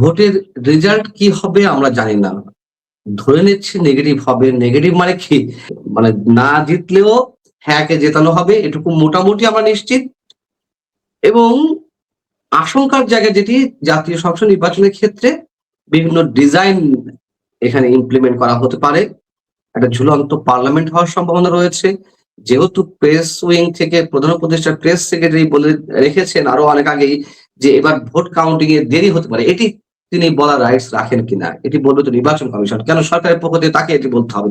ভোটের রেজাল্ট কি হবে আমরা জানি না। ধরে নিচ্ছি নেগেটিভ হবে। নেগেটিভ মানে কি? মানে না জিতলেও হ্যাঁকে জেতানো হবে, এটুকু মোটামুটি আমরা নিশ্চিত। এবং আশঙ্কার জায়গায় যেটি, জাতীয় সংসদ নির্বাচনের ক্ষেত্রে বিভিন্ন ডিজাইন এখানে ইমপ্লিমেন্ট করা হতে পারে। একটা ঝুলন্ত পার্লামেন্ট হওয়ার সম্ভাবনা রয়েছে। যেহেতু প্রেস উইং থেকে প্রধান উপদেষ্টা প্রেস সেক্রেটারি বলে রেখেছেন আরও অনেক আগেই যে এবার ভোট কাউন্টিং এ দেরি হতে পারে। এটি তিনি বলার রাইটস রাখেন কিনা? এটি বলবে তো নির্বাচন কমিশন। কেন সরকারের পক্ষ থেকে তাকে এটি বলতে হবে?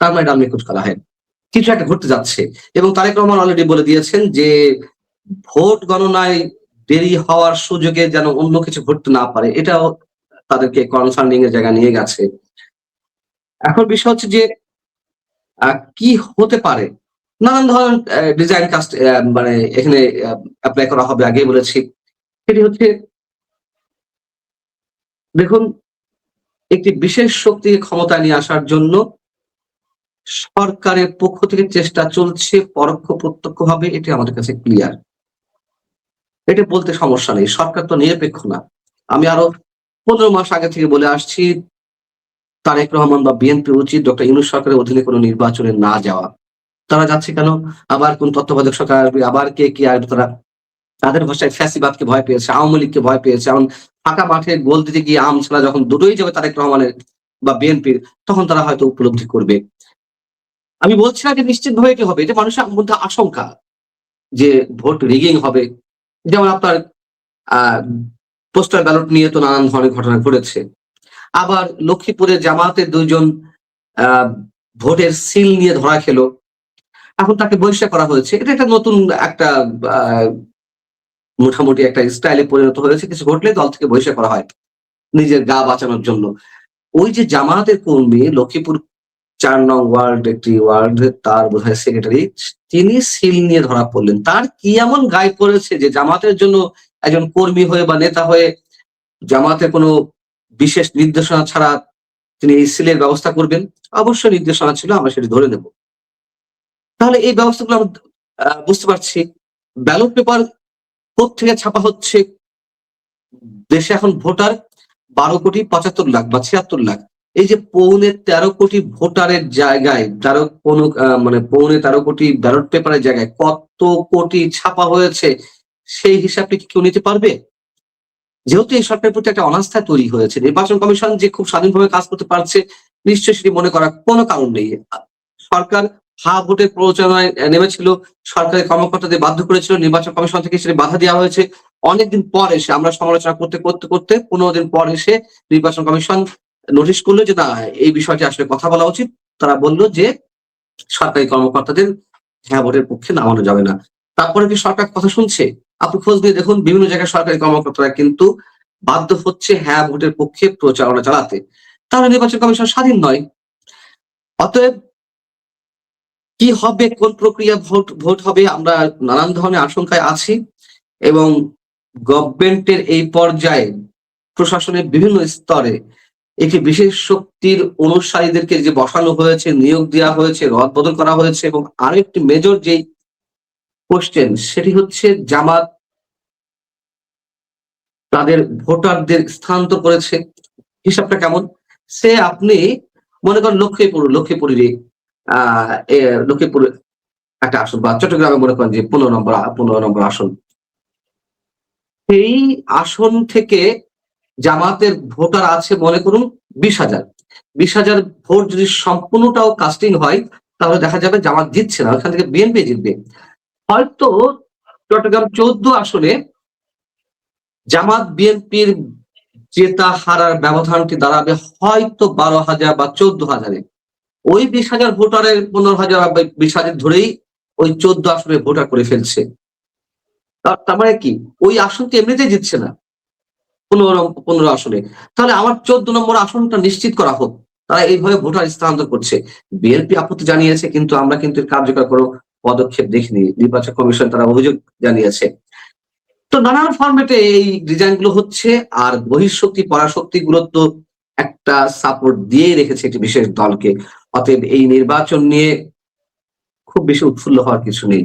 তার মানে এটা নিখোঁজ করা হয়। কিছু একটা ঘটতে যাচ্ছে। এবং তারেক রহমান অলরেডি বলে দিয়েছেন যে ভোট গণনায় দেরি হওয়ার সুযোগে যেন অন্য কিছু ঘটতে না পারে, এটাও তাদেরকে কনসার্নিং এর জায়গা নিয়ে গেছে। এখন বিষয় হচ্ছে যে কি হতে পারে? নানান ধরনের ডিজাইন কাস্ট মানে এখানে অ্যাপ্লাই করা হবে আগে বলেছি। সেটি হচ্ছে দেখুন, একটি বিশেষ শক্তিকে ক্ষমতা নিয়ে আসার জন্য সরকারের পক্ষ থেকে চেষ্টা চলছে, পরোক্ষ প্রত্যক্ষ ভাবে, এটি আমাদের কাছে ক্লিয়ার এটা বলতে সমস্যা নেই, সরকার তো নিরপেক্ষ না। আমি আরও পনেরো মাস আগে থেকে বলে আসছি, তারেক রহমান বা বিএনপি উচিত ডক্টর ইউনুস সরকারের অধীনে কোনো নির্বাচনে না যাওয়া। তারা যাচ্ছে কেন? আবার কোন তত্ত্বাবধায়ক সরকার আসবে, আবার কে, কি আসবে, তারা তাদের ভাষায় ফ্যাসিবাদকে ভয় পেয়েছে, আওয়ামী লীগকে ভয় পেয়েছে। এখন ফাঁকা মাঠে গোল দিতে গিয়ে আম ছাড়া যখন দুটোই যাবে তারেক রহমানের বা বিএনপির, তখন তারা হয়তো উপলব্ধি করবে। আমি বলছি না যে নিশ্চিত ভাবে এটি হবে এটা মানুষের মধ্যে আশঙ্কা যে ভোট রিগিং হবে। যেমন আপনার, আহ পোস্টাল ব্যালট নিয়ে তো নানান ধরনের ঘটনা ঘটেছে। আবার লক্ষ্মীপুরে জামাতের দুইজন ভোটের সিল নিয়ে ধরা খেলো। এখন তাকে বহিষ্কার করা হয়েছে। এটা একটা নতুন একটা মোটামুটি একটা স্টাইলে পরিণত হয়েছে, কিছু ঘটলে দল থেকে বহিষ্কার করা হয় নিজের গা বাঁচানোর জন্য। ওই যে জামাতের কর্মী লক্ষ্মীপুর চার নং ওয়ার্ড, একটি ওয়ার্ড, তার বোধহয় সেক্রেটারি তিনি সিল নিয়ে ধরা পড়লেন। তার কি এমন গায়ে পড়েছে যে জামাতের জন্য একজন কর্মী হয়ে বা নেতা হয়ে জামাতে কোনো বিশেষ নির্দেশনা ছাড়া তিনি এই সিলের ব্যবস্থা করবেন? অবশ্যই নির্দেশনা ছিল, আমরা সেটি ধরে নেব। তাহলে এই ব্যবস্থাগুলো আমরা বুঝতে পারছি। ব্যালট পেপার থেকে ছাপা হচ্ছে? দেশে এখন ভোটার বারো কোটি পঁচাত্তর লাখ বা ছিয়াত্তর লাখ। এই যে পৌনে তেরো কোটি ভোটারের জায়গায়, তেরো কোনো মানে পৌনে তেরো কোটি ব্যালট পেপারের জায়গায় কত কোটি ছাপা হয়েছে, সেই হিসাবটি কি কেউ নিতে পারবে? যেহেতু এই সরকারের প্রতি একটা অনাস্থা তৈরি হয়েছে, নির্বাচন কমিশন যে খুব স্বাধীনভাবে কাজ করতে পারছে, নিশ্চয়ই সেটি মনে করার কোনো কারণ নেই। সরকার হা ভোটের প্ররোচনায় নেমেছিল সরকারি কর্মকর্তাদের বাধ্য করেছিল, নির্বাচন কমিশন থেকে সেটা বাধা দেওয়া হয়েছে। অনেকদিন পর এসে আমরা সমালোচনা করতে করতে করতে পনেরো দিন পর এসে নির্বাচন কমিশন নোটিশ করল যে না, এই বিষয়টি আসলে কথা বলা উচিত। তারা বলল যে সরকারি কর্মকর্তাদের হ্যাঁ ভোটের পক্ষে নামানো যাবে না। তারপরে কি সরকার কথা শুনছে? আপনি খোঁজ নিয়ে দেখুন, বিভিন্ন জায়গায় সরকারি কর্মকর্তারা কিন্তু বাধ্য হচ্ছে হ্যাঁ ভোটের পক্ষে প্রচারণা চালাতে। তাহলে নির্বাচন কমিশন স্বাধীন নয়। অতএব কি হবে কোন প্রক্রিয়া ভোট ভোট হবে আমরা নানান ধরনের আশঙ্কায় আছি এবং গভর্নমেন্টের এই পর্যায়ে প্রশাসনের বিভিন্ন স্তরে একটি বিশেষ শক্তির অনুসারীদেরকে যে বসানো হয়েছে নিয়োগ দেওয়া হয়েছে রদ বদল করা হয়েছে এবং আরও একটি মেজর যেই কোশ্চেন সেটি হচ্ছে জামাত তাদের ভোটারদের স্থানান্তর করেছে। হিসাবটা কেমন? সে আপনি মনে করেন লক্ষ্মীপুর লক্ষ্মীপুরেরই আহ এ, লক্ষ্মীপুর একটা আসন বা চট্টগ্রামে মনে করেন যে পনেরো নম্বর পনেরো নম্বর আসন। সেই আসন থেকে জামাতের ভোটার আছে মনে করুন বিশ হাজার। বিশ হাজার ভোট যদি সম্পূর্ণটাও কাস্টিং হয়, তাহলে দেখা যাবে জামাত জিতছে না, ওখান থেকে বিএনপি জিতবে। হয়তো চট্টগ্রাম চোদ্দ আসনে জামাত বিএনপির জেতা হারার ব্যবধানটি দাঁড়াবে হয়তো বারো হাজার বা চোদ্দ হাজারে। ওই বিশ হাজার ভোটারের পনেরো হাজার বিশ হাজার ধরেই ওই চোদ্দ আসনে ভোটার করে ফেলছে। তার- মানে কি? ওই আসনটি এমনিতেই জিতছে না, পনেরো পনেরো আসনে। তাহলে আমার চোদ্দ নম্বর আসনটা নিশ্চিত করা হোক। তারা এইভাবে ভোটার স্থানান্তর করছে। বিএনপি আপত্তি জানিয়েছে, কিন্তু আমরা কিন্তু কার্যকর কোনো পদক্ষেপ দেখিনি। নির্বাচন কমিশন তারা অভিযোগ জানিয়েছে। তো নানান ফরম্যাটে এই ডিজাইনগুলো হচ্ছে, আর বহিঃশক্তি, পরাশক্তি গুলো তো একটা সাপোর্ট দিয়েই রেখেছে একটি বিশেষ দলকে। অতএব এই নির্বাচন নিয়ে খুব বেশি উৎফুল্ল হওয়ার কিছু নেই।